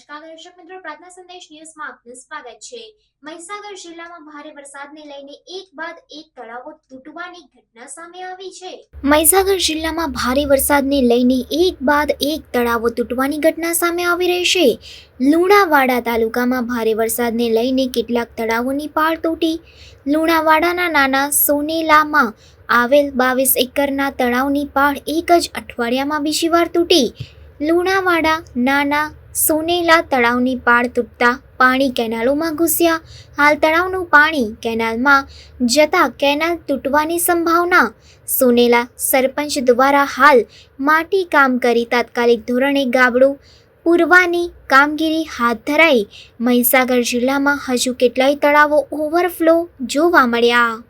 નમસ્કાર દર્શક મિત્રો, પ્રાર્થના સંદેશ ન્યૂઝમાં આપનું સ્વાગત છે. મહીસાગર જિલ્લામાં ભારે વરસાદને લઈને એક બાદ એક તળાવો તૂટવાની ઘટના સામે આવી છે. મહીસાગર જિલ્લામાં ભારે વરસાદને લઈને એક બાદ એક તળાવો તૂટવાની ઘટના સામે આવી રહી છે. લુણાવાડા તાલુકામાં ભારે વરસાદને લઈને કેટલાક તળાવોની પાળ તૂટી. લુણાવાડાના નાના સોનેલામાં આવેલ બાવીસ એકરના તળાવની પાળ એક જ અઠવાડિયામાં બીજી વાર તૂટી. લુણાવાડા નાના સોનેલા તળાવની પાળ તૂટતા પાણી કેનાલોમાં ઘૂસ્યા. હાલ તળાવનું પાણી કેનાલમાં જતા કેનાલ તૂટવાની સંભાવના. સોનેલા સરપંચ દ્વારા હાલ માટી કામ કરી તાત્કાલિક ધોરણે ગાબડું પૂરવાની કામગીરી હાથ ધરાઈ. મહીસાગર જિલ્લામાં હજુ કેટલાય તળાવો ઓવરફ્લો જોવા મળ્યા.